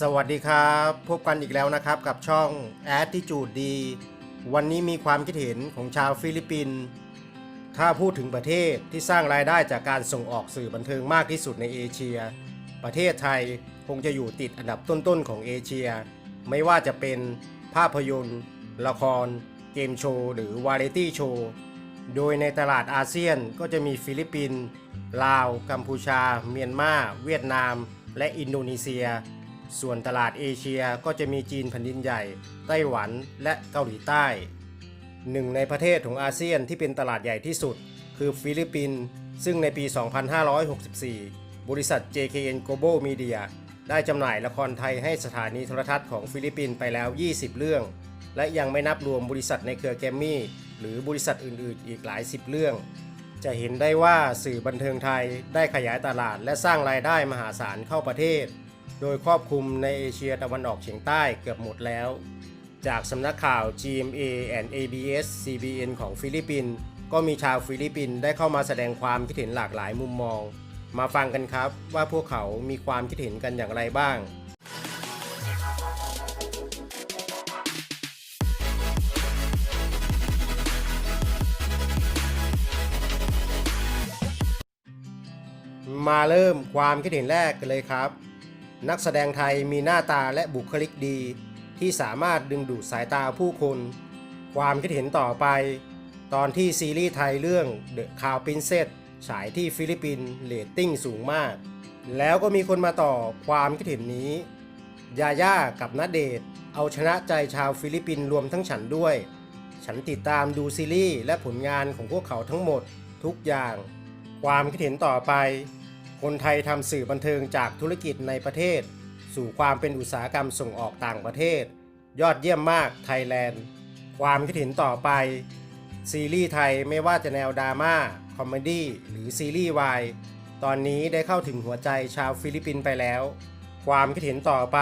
สวัสดีครับ พบกันอีกแล้วนะครับกับช่อง Attitude ดีวันนี้มีความคิดเห็นของชาวฟิลิปปินส์ถ้าพูดถึงประเทศที่สร้างรายได้จากการส่งออกสื่อบันเทิงมากที่สุดในเอเชีย ประเทศไทยคงจะอยู่ติดอันดับต้นๆของเอเชีย ไม่ว่าจะเป็นภาพยนตร์ ละคร เกมโชว์หรือวาไรตี้โชว์โดยในตลาดอาเซียนก็จะมีฟิลิปปินส์ลาว กัมพูชา เมียนมา เวียดนาม และอินโดนีเซีย ส่วนตลาดเอเชียก็จะมีจีนแผ่นดินใหญ่ ไต้หวันและเกาหลีใต้ หนึ่งในประเทศของอาเซียนที่เป็นตลาดใหญ่ที่สุด คือฟิลิปปินส์ซึ่งในปี 2564 บริษัท JKN Global Media ได้จำหน่ายละครไทยให้สถานีโทรทัศน์ของฟิลิปปินส์ไปแล้ว 20 เรื่อง และยังไม่นับรวมบริษัทในเครือแกรมมี่ หรือบริษัทอื่นๆ อีกหลายสิบเรื่อง จะเห็นได้ว่าสื่อบันเทิงไทยได้ขยายตลาดและสร้างรายได้มหาศาลเข้าประเทศ โดยครอบคลุมในเอเชียตะวันออกเฉียงใต้เกือบหมดแล้ว จากสำนักข่าว GMA and ABS CBN ของฟิลิปปินส์ก็มีชาวฟิลิปปินส์ได้เข้ามาแสดงความคิดเห็นหลากหลายมุมมอง มาฟังกันครับว่าพวกเขามีความคิดเห็นกันอย่างไรบ้างมาเริ่มความคิดเห็นแรกกันเลยครับ นักแสดงไทยมีหน้าตาและบุคลิกดี ที่สามารถดึงดูดสายตาผู้คน ความคิดเห็นต่อไป ตอนที่ซีรีส์ไทยเรื่อง The Crown Princess ฉายที่ฟิลิปปินส์เรตติ้งสูงมาก แล้วก็มีคนมาต่อความคิดเห็นนี้ ยาย่ากับณเดชน์เอาชนะใจชาวฟิลิปปินส์รวมทั้งฉันด้วย ฉันติดตามดูซีรีส์และผลงานของพวกเขาทั้งหมดทุกอย่าง ความคิดเห็นต่อไป คนไทยทำสื่อบันเทิงจากธุรกิจในประเทศ สู่ความเป็นอุตสาหกรรมส่งออกต่างประเทศ ยอดเยี่ยมมากไทยแลนด์ ความคิดเห็นต่อไป ซีรีส์ไทยไม่ว่าจะแนวดราม่าคอมเมดี้หรือซีรีส์วายตอนนี้ได้เข้าถึงหัวใจชาวฟิลิปปินส์ไปแล้ว ความคิดเห็นต่อไป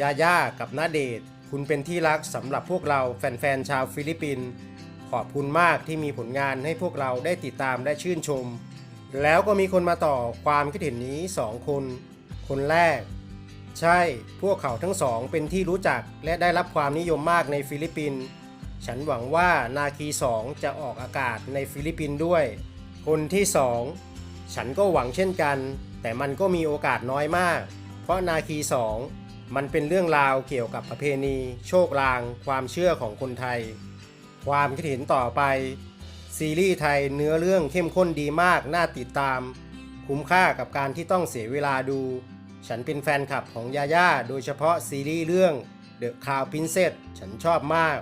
ยาย่ากับนาเดชคุณเป็นที่รักสำหรับพวกเราแฟนๆชาวฟิลิปปินส์ขอบคุณมากที่มีผลงานให้พวกเราได้ติดตามและชื่นชม แล้วก็มีคนมาต่อความคิดเห็นนี้สองคน คนแรก ใช่พวกเขาทั้งสองเป็นที่รู้จักและได้รับความนิยมมากในฟิลิปปินส์ฉันหวังว่านาคีสองจะออกอากาศในฟิลิปปินส์ด้วย คนที่สองฉันก็หวังเช่นกัน แต่มันก็มีโอกาสน้อยมาก เพราะนาคีสองมันเป็นเรื่องราวเกี่ยวกับประเพณี โชคลาง ความเชื่อของคนไทย ความคิดเห็นต่อไป ซีรีส์ไทยเนื้อเรื่องเข้มข้นดีมาก น่าติดตาม คุ้มค่ากับการที่ต้องเสียเวลาดู ฉันเป็นแฟนคลับของยาย่าโดยเฉพาะซีรีส์เรื่อง The Crown Princess ฉันชอบมาก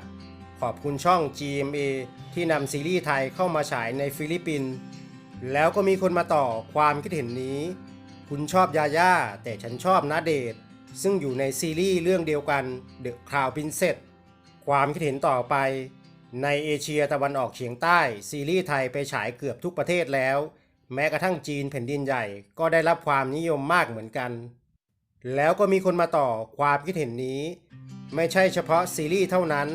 ขอบคุณช่อง GMA ที่นำซีรีส์ไทยเข้ามาฉายในฟิลิปปินส์แล้วก็มีคนมาต่อความคิดเห็นนี้ คุณชอบยาย่าแต่ฉันชอบนาเดชน์ซึ่งอยู่ในซีรีส์เรื่องเดียวกัน The Crown Princess ความคิดเห็นต่อไป ในเอเชียตะวันออกเฉียงใต้ ซีรีส์ไทยไปฉายเกือบทุกประเทศแล้ว แม้กระทั่งจีนแผ่นดินใหญ่ ก็ได้รับความนิยมมากเหมือนกัน แล้วก็มีคนมาต่อความคิดเห็นนี้ ไม่ใช่เฉพาะซีรีส์เท่านั้น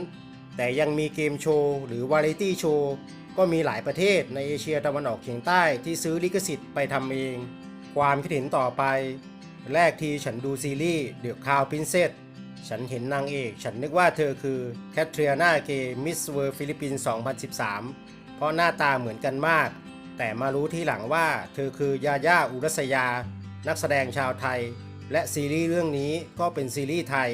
แต่ยังมีเกมโชว์หรือวาไรตี้โชว์ก็มีหลายประเทศในเอเชียตะวันออกเฉียงใต้ที่ซื้อลิขสิทธิ์ไปทำเอง ความคิดเห็นต่อไป แรกทีฉันดูซีรีส์ The Crown Princess ฉันเห็นนางเอก ฉันนึกว่าเธอคือแคทรีนาเกมิสเวิร์ฟิลิปปินส์2013 เพราะหน้าตาเหมือนกันมาก แต่มารู้ที่หลังว่าเธอคือยาย่าอุรัสยา นักแสดงชาวไทย และซีรีส์เรื่องนี้ก็เป็นซีรีส์ไทย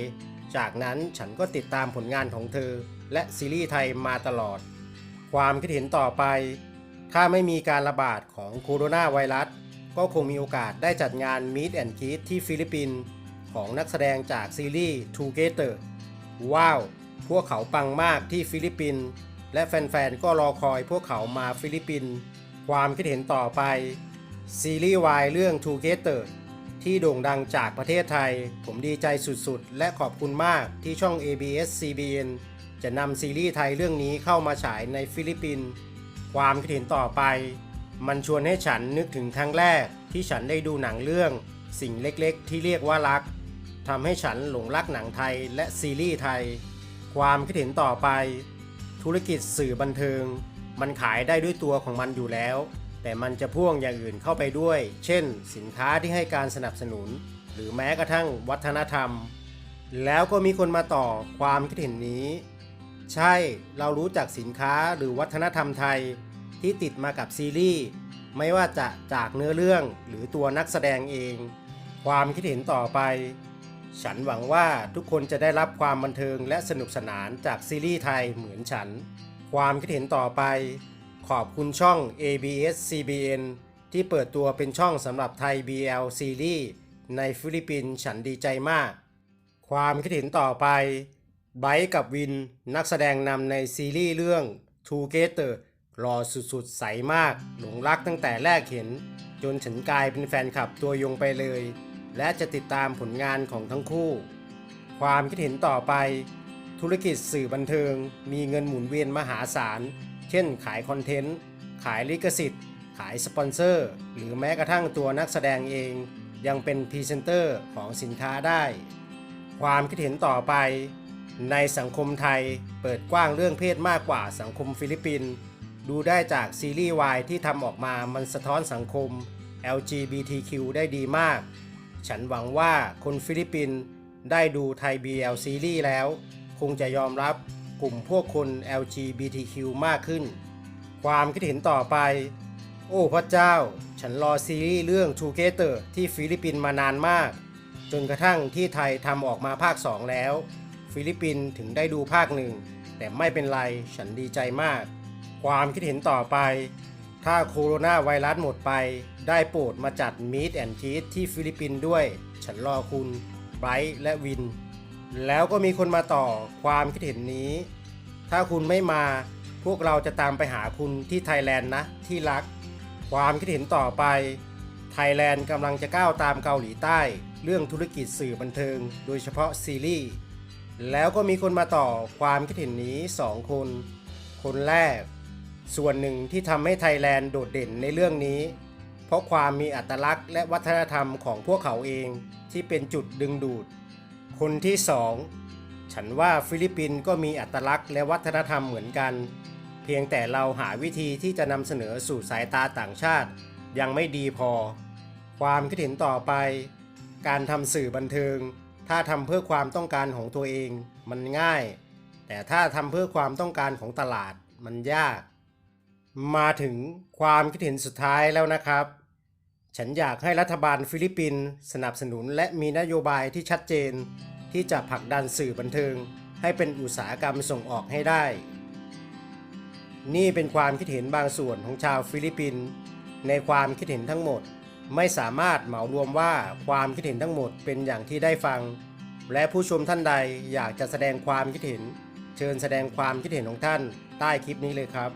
จากนั้นฉันก็ติดตามผลงานของเธอ และซีรีส์ไทยมาตลอด ความคิดเห็นต่อไป ถ้าไม่มีการระบาดของโคโรนาไวรัสก็คงมีโอกาสได้จัดงาน Meet and Greet ที่ฟิลิปปินส์ ของนักแสดงจากซีรีส์ Together ว้าว พวกเขาปังมากที่ฟิลิปปินส์และแฟนๆ ก็รอคอยพวกเขามาฟิลิปปินส์ความคิดเห็นต่อไป ซีรีส์วายเรื่อง Together ที่โด่งดังจากประเทศไทย ผมดีใจสุดๆ และขอบคุณมากที่ช่อง ABS CBN จะนำซีรีส์ไทยเรื่องนี้เข้ามาฉายในฟิลิปปินส์ความคิดเห็นต่อไป มันชวนให้ฉันนึกถึงครั้งแรกที่ฉันได้ดูหนังเรื่อง สิ่งเล็กๆ ที่เรียกว่ารัก ทำให้ฉันหลงรักหนังไทยและซีรีส์ไทย ความคิดเห็นต่อไป ธุรกิจสื่อบันเทิง มันขายได้ด้วยตัวของมันอยู่แล้ว แต่มันจะพ่วงอย่างอื่นเข้าไปด้วย เช่น สินค้าที่ให้การสนับสนุน หรือแม้กระทั่งวัฒนธรรม แล้วก็มีคนมาต่อความคิดเห็นนี้ ใช่เรารู้จักสินค้าหรือวัฒนธรรมไทยที่ติดมากับซีรีส์ไม่ว่าจะจากเนื้อเรื่องหรือตัวนักแสดงเอง ความคิดเห็นต่อไป ฉันหวังว่าทุกคนจะได้รับความบันเทิงและสนุกสนานจากซีรีส์ไทยเหมือนฉัน ความคิดเห็นต่อไป ขอบคุณช่อง ABS CBN ที่เปิดตัวเป็นช่องสำหรับไทย BL ซีรีส์ในฟิลิปปินส์ฉันดีใจมาก ความคิดเห็นต่อไปไบร์กับวินนักแสดงนำในซีรีส์เรื่อง Together หล่อสุดๆ ใสมาก หลงรักตั้งแต่แรกเห็น จนฉันกลายเป็นแฟนคลับตัวยงไปเลย และจะติดตามผลงานของทั้งคู่ ความคิดเห็นต่อไป ธุรกิจสื่อบันเทิง มีเงินหมุนเวียนมหาศาล เช่นขายคอนเทนต์ ขายลิขสิทธิ์ ขายสปอนเซอร์ หรือแม้กระทั่งตัวนักแสดงเอง ยังเป็นพรีเซนเตอร์ของสินค้าได้ ความคิดเห็นต่อไป ในสังคมไทยเปิดกว้างเรื่องเพศมากกว่าสังคมฟิลิปปินส์ดูได้จากซีรีส์วายที่ทำออกมามันสะท้อนสังคม LGBTQ ได้ดีมาก ฉันหวังว่าคนฟิลิปปินส์ได้ดูไทย BL ซีรีส์แล้ว คงจะยอมรับกลุ่มพวกคน LGBTQ มากขึ้น ความคิดเห็นต่อไป โอ้พระเจ้า ฉันรอซีรีส์เรื่อง Together ที่ฟิลิปปินส์มานานมาก จนกระทั่งที่ไทยทำออกมาภาค 2 แล้ว ฟิลิปปินส์ถึงได้ดูภาคหนึ่งแต่ไม่เป็นไร ฉันดีใจมาก ความคิดเห็นต่อไป ถ้าโคโรนาไวรัสหมดไป ได้โปรดมาจัดมีดแอนทีสที่ฟิลิปปินส์ด้วย ฉันรอคุณไบรท์และวิน แล้วก็มีคนมาต่อความคิดเห็นนี้ ถ้าคุณไม่มาพวกเราจะตามไปหาคุณที่ไทยแลนด์นะที่รัก ความคิดเห็นต่อไป ไทยแลนด์กำลังจะก้าวตามเกาหลีใต้ เรื่องธุรกิจสื่อบันเทิง โดยเฉพาะซีรีส์แล้วก็มีคนมาต่อความคิดเห็นนี้ 2 คน คนแรก ส่วนหนึ่งที่ทำให้ไทยแลนด์โดดเด่นในเรื่องนี้ เพราะความมีอัตลักษณ์และวัฒนธรรมของพวกเขาเองที่เป็นจุดดึงดูด คนที่สองฉันว่าฟิลิปปินส์ก็มีอัตลักษณ์และวัฒนธรรมเหมือนกัน เพียงแต่เราหาวิธีที่จะนำเสนอสู่สายตาต่างชาติ ยังไม่ดีพอ ความคิดเห็นต่อไป การทำสื่อบันเทิง ถ้าทำเพื่อความต้องการของตัวเอง มันง่าย แต่ถ้าทำเพื่อความต้องการของตลาดมันยาก มาถึงความคิดเห็นสุดท้ายแล้วนะครับ ฉันอยากให้รัฐบาลฟิลิปปินส์สนับสนุนและมีนโยบายที่ชัดเจน ที่จะผลักดันสื่อบันเทิง ให้เป็นอุตสาหกรรมส่งออกให้ได้ นี่เป็นความคิดเห็นบางส่วนของชาวฟิลิปปินส์ในความคิดเห็นทั้งหมด ไม่สามารถเหมารวมว่าความคิดเห็นทั้งหมดเป็นอย่างที่ได้ฟัง และผู้ชมท่านใดอยากจะแสดงความคิดเห็น เชิญแสดงความคิดเห็นของท่านใต้คลิปนี้เลยครับ